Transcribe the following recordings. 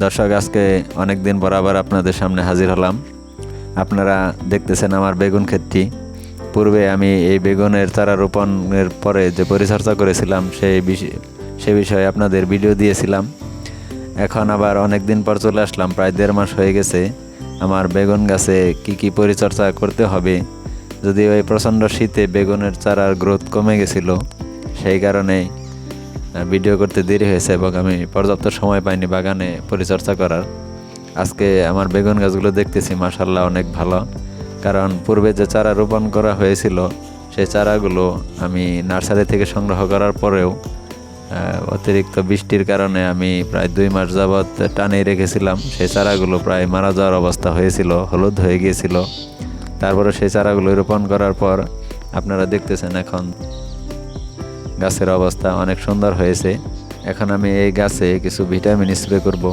দর্শক আজকে অনেক দিন পর আবার আপনাদের সামনে হাজির হলাম। আপনারা দেখতেছেন আমার বেগুন ক্ষেতটি। পূর্বে আমি এই বেগুনের চারা রোপণের পরে যে পরিচর্যা করেছিলাম সেই বিষয়ে সে বিষয়ে আপনাদের ভিডিও দিয়েছিলাম। এখন আবার অনেক দিন পর চলে আসলাম প্রায় দেড় মাস হয়ে গেছে। আমার বেগুন গাছে কি কি পরিচর্যা করতে হবে? যদি ওই প্রচণ্ড শীতে বেগুনের চারার গ্রোথ কমে গেছিল সেই কারণে আহ, ভিডিও করতে দেরি হয়েছে এবং আমি পর্যাপ্ত সময় পাইনি বাগানে পরিচর্যা করার। আজকে আমার বেগুন গাছগুলো দেখতেছি মাসাল্লাহ অনেক ভালো। কারণ পূর্বে যে চারা রোপণ করা হয়েছিল, সেই চারাগুলো আমি নার্সারি থেকে সংগ্রহ করার পরেও অতিরিক্ত বৃষ্টির কারণে আমি প্রায় দুই মাস যাবৎ টানেই রেখেছিলাম। সেই চারাগুলো প্রায় মারা যাওয়ার অবস্থা হয়েছিল, হলুদ হয়ে গিয়েছিল। তারপরে সেই চারাগুলো রোপণ করার পর আপনারা দেখতেছেন এখন গাছের অবস্থা অনেক সুন্দর হয়েছে। এখন আমি এই গাছে কিছু ভিটামিন স্প্রে করব।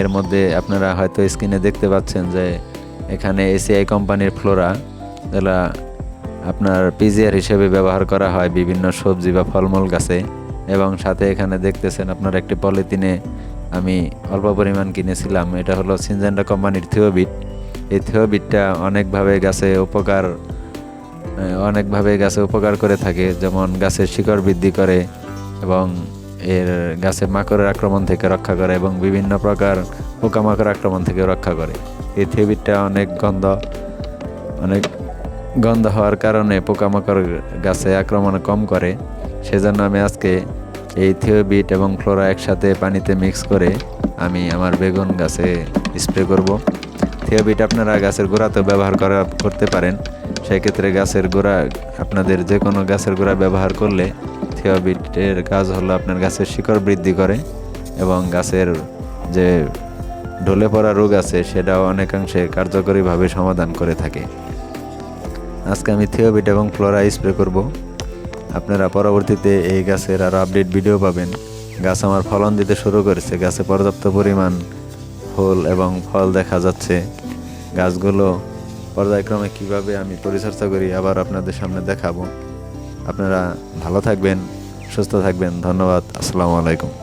এর মধ্যে আপনারা হয়তো স্ক্রিনে দেখতে পাচ্ছেন যে এখানে এসিআই কোম্পানির ফ্লোরা, যেটা আপনার পিজিআর হিসেবে ব্যবহার করা হয় বিভিন্ন সবজি বা ফলমূল গাছে। এবং সাথে এখানে দেখতেছেন আপনার একটি পলিথিনে আমি অল্প পরিমাণ কিনেছিলাম। এটা হলো সিনজেন্ডা কোম্পানির থিওবিট। এই থিওবিটটা অনেকভাবে গাছে উপকার অনেকভাবে গাছে উপকার করে থাকে, যেমন গাছের শিকড় বৃদ্ধি করে এবং এর গাছে মাকড়ের আক্রমণ থেকে রক্ষা করে এবং বিভিন্ন প্রকার পোকামাকড় আক্রমণ থেকে রক্ষা করে। এই থিওবিটটা অনেক গন্ধ অনেক গন্ধ হওয়ার কারণে পোকামাকড় গাছে আক্রমণ কম করে। সেজন্য আমি আজকে এই থিওবিট এবং ফ্লোরা একসাথে পানিতে মিক্স করে আমি আমার বেগুন গাছে স্প্রে করব। থিওবিট আপনারা গাছের গোড়াতেও ব্যবহার করা, করতে পারেন। সেক্ষেত্রে গাছের গোড়া, আপনাদের যে কোনো গাছের গোড়া ব্যবহার করলে থিওবিটের কাজ হলো আপনার গাছের শিকড় বৃদ্ধি করে এবং গাছের যে ঢলে পড়া রোগ আছে সেটাও অনেকাংশে কার্যকরীভাবে সমাধান করে থাকে। আজকে আমি থিওবিট এবং ফ্লোরা স্প্রে করব। আপনারা পরবর্তীতে এই গাছের আরও আপডেট ভিডিও পাবেন। গাছ আমার ফলন দিতে শুরু করেছে, গাছে পর্যাপ্ত পরিমাণ ফুল এবং ফল দেখা যাচ্ছে। গাছগুলো পর্যায়ক্রমে কীভাবে আমি পরিচর্যা করি আবার আপনাদের সামনে দেখাবো। আপনারা ভালো থাকবেন, সুস্থ থাকবেন, ধন্যবাদ, আসসালামু আলাইকুম।